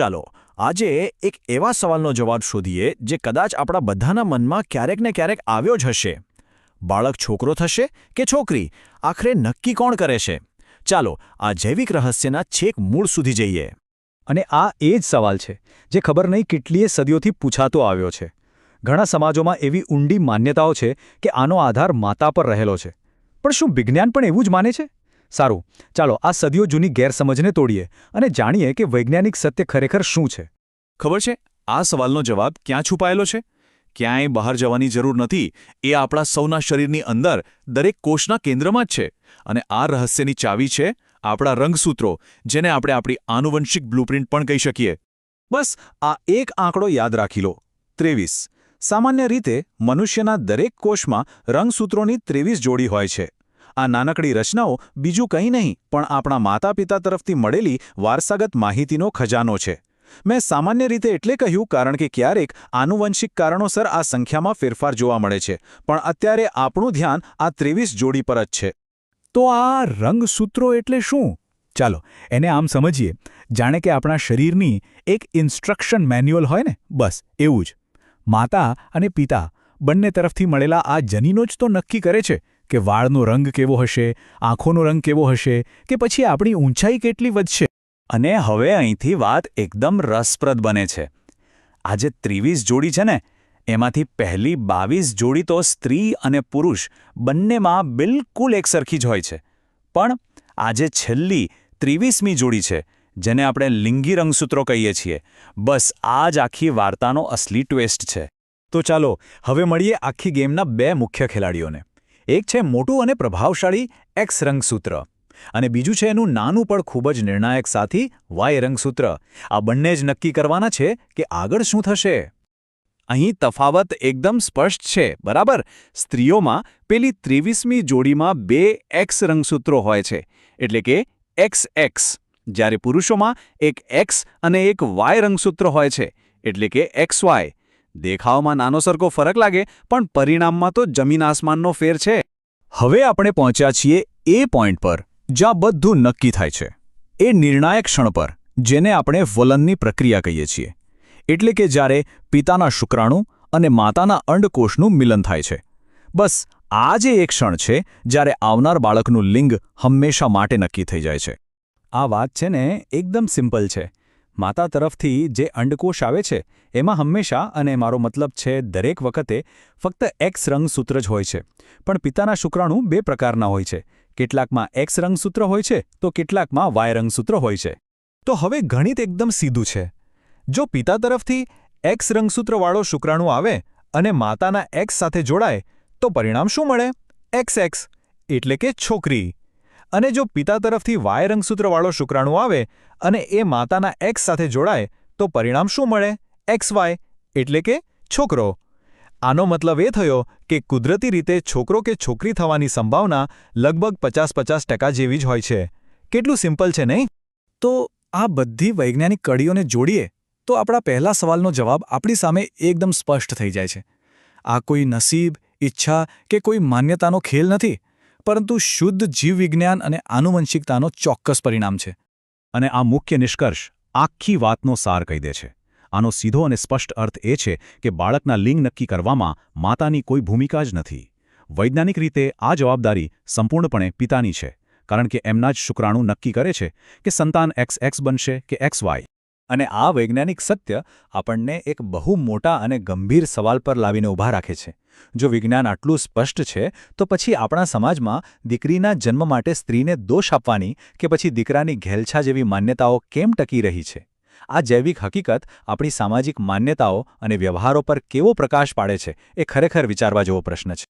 ચાલો, આજે એક એવા સવાલનો જવાબ શોધીએ જે કદાચ આપણા બધાના મનમાં ક્યારેક ને ક્યારેક આવ્યો જ હશે. બાળક છોકરો થશે કે છોકરી? આખરે નક્કી કોણ કરે છે? ચાલો, આ જૈવિક રહસ્યના છેક મૂળ સુધી જઈએ. અને આ એ જ સવાલ છે, જે ખબર નહીં કેટલીય સદીઓથી પૂછાતો આવ્યો છે. ઘણા સમાજોમાં એવી ઊંડી માન્યતાઓ છે કે આનો આધાર માતા પર રહેલો છે. પણ શું વિજ્ઞાન પણ એવું જ માને છે? સારું, ચાલો આ સદીઓ જૂની ગેરસમજને તોડીએ અને જાણીએ કે વૈજ્ઞાનિક સત્ય ખરેખર શું છે. ખબર છે? આ સવાલનો જવાબ ક્યાં છુપાયેલો છે? ક્યાંય બહાર જવાની જરૂર નથી. એ આપણા સૌના શરીરની અંદર, દરેક કોષના કેન્દ્રમાં જ છે. અને આ રહસ્યની ચાવી છે આપણા રંગસૂત્રો, જેને આપણે આપણી આનુવંશિક બ્લુપ્રિન્ટ પણ કહી શકીએ. બસ, આ એક આંકડો યાદ રાખી લો. ત્રેવીસ. સામાન્ય રીતે, મનુષ્યના દરેક કોષમાં રંગસૂત્રોની ત્રેવીસ જોડી હોય છે. આ નાનકડી રચનાઓ બીજું કંઈ નહીં, પણ આપણા માતા પિતા તરફથી મળેલી વારસાગત માહિતીનો ખજાનો છે. મેં સામાન્ય રીતે એટલે કહ્યું, કારણ કે ક્યારેક આનુવંશિક કારણોસર આ સંખ્યામાં ફેરફાર જોવા મળે છે, પણ અત્યારે આપણું ધ્યાન આ ત્રેવીસ જોડી પર જ છે. તો આ રંગસૂત્રો એટલે શું? ચાલો, એને આમ સમજીએ. જાણે કે આપણા શરીરની એક ઇન્સ્ટ્રક્શન મેન્યુઅલ હોય ને? બસ, એવું જ. માતા અને પિતા બંને તરફથી મળેલા આ જનીનો જ તો નક્કી કરે છે. કે વાળનો રંગ કેવો હશે, આંખોનો રંગ કેવો હશે, કે પછી આપણી ઊંચાઈ કેટલી વધશે? અને હવે અહીંથી વાત એકદમ રસપ્રદ બને છે. આજે ત્રેવીસ જોડી છે ને, એમાંથી પહેલી બાવીસ જોડી તો સ્ત્રી અને પુરુષ બંનેમાં બિલકુલ એકસરખી જ હોય છે. પણ આજે છેલ્લી ત્રેવીસમી જોડી છે, જેને આપણે લિંગી રંગસૂત્રો કહીએ છીએ. બસ આ જ આખી વાર્તાનો અસલી ટ્વેસ્ટ છે. તો ચાલો, હવે મળીએ આખી ગેમના બે મુખ્ય ખેલાડીઓને. એક છે મોટું અને પ્રભાવશાળી એક્સ રંગસૂત્ર. અને બીજું છે એનું નાનું પણ ખૂબ જ નિર્ણાયક સાથી વાય રંગસૂત્ર. આ બંને જ નક્કી કરવાના છે કે આગળ શું થશે. અહીં તફાવત એકદમ સ્પષ્ટ છે, બરાબર? સ્ત્રીઓમાં પેલી ત્રેવીસમી જોડીમાં બે એક્સ રંગસૂત્રો હોય છે, એટલે કે એક્સ એક્સ જ્યારે પુરુષોમાં એક એક્સ અને એક વાય રંગસૂત્ર હોય છે, એટલે કે એક્સ વાય દેખાવમાં નાનો સરખો ફરક લાગે, પણ પરિણામમાં તો જમીન આસમાનનો ફેર છે. હવે આપણે પહોંચ્યા છીએ એ પોઈન્ટ પર, જ્યાં બધું નક્કી થાય છે. એ નિર્ણાયક ક્ષણ પર, જેને આપણે વલનની પ્રક્રિયા કહીએ છીએ. એટલે કે જ્યારે પિતાના શુક્રાણુ અને માતાના અંડકોષનું મિલન થાય છે. બસ, આ જે એક ક્ષણ છે જ્યારે આવનાર બાળકનું લિંગ હંમેશા માટે નક્કી થઈ જાય છે. આ વાત છે ને, એકદમ સિમ્પલ છે. માતા તરફથી જે અંડકોશ આવે છે, એમાં હંમેશા અને મારો મતલબ છે દરેક વખતે ફક્ત એક્સ રંગસૂત્ર જ હોય છે. પણ પિતાના શુક્રાણુ બે પ્રકારના હોય છે. કેટલાકમાં એક્સ રંગસૂત્ર હોય છે, તો કેટલાકમાં વાય રંગસૂત્ર હોય છે. તો હવે ગણિત એકદમ સીધું છે. જો પિતા તરફથી એક્સ રંગસૂત્રવાળો શુક્રાણુ આવે અને માતાના એક્સ સાથે જોડાય, તો પરિણામ શું મળે? એક્સ એક્સ, એટલે કે છોકરી. અને જો પિતા તરફથી વાય રંગસૂત્રવાળો શુક્રાણુ આવે અને એ માતાના એક્સ સાથે જોડાય, તો પરિણામ શું મળે? એક્સ વાય એટલે કે છોકરો. આનો મતલબ એ થયો કે કુદરતી રીતે છોકરો કે છોકરી થવાની સંભાવના લગભગ પચાસ પચાસ ટકા જેવી જ હોય છે. કેટલું સિમ્પલ છે નહીં? તો આ બધી વૈજ્ઞાનિક કડીઓને જોડીએ, તો આપણા પહેલા સવાલનો જવાબ આપણી સામે એકદમ સ્પષ્ટ થઈ જાય છે. આ કોઈ નસીબ, ઈચ્છા કે કોઈ માન્યતાનો ખેલ નથી? પરંતુ શુદ્ધ જીવવિજ્ઞાન અને આનુવંશિકતાનો ચોક્કસ પરિણામ છે અને આ મુખ્ય નિષ્કર્ષ આખી વાતનો સાર કહી દે છે. આનો સીધો અને સ્પષ્ટ અર્થ એ છે કે બાળકના લિંગ નક્કી કરવામાં માતાની કોઈ ભૂમિકા જ નથી. વૈજ્ઞાનિક રીતે આ જવાબદારી સંપૂર્ણપણે પિતાની છે, કારણ કે એમના જ શુક્રાણુ નક્કી કરે છે કે સંતાન એક્સ એક્સ બનશે કે એક્સ વાય અને આ વૈજ્ઞાનિક સત્ય આપણને એક બહુ મોટા અને ગંભીર સવાલ પર લાવીને ઊભા રાખે છે. જો વિજ્ઞાન આટલું સ્પષ્ટ છે, તો પછી આપણા સમાજમાં દીકરીના જન્મ માટે સ્ત્રીને દોષ આપવાની કે પછી દીકરાની ઘેલછા જેવી માન્યતાઓ કેમ ટકી રહી છે? આ જૈવિક હકીકત આપણી સામાજિક માન્યતાઓ અને વ્યવહારો પર કેવો પ્રકાશ પાડે છે, એ ખરેખર વિચારવા જેવો પ્રશ્ન છે.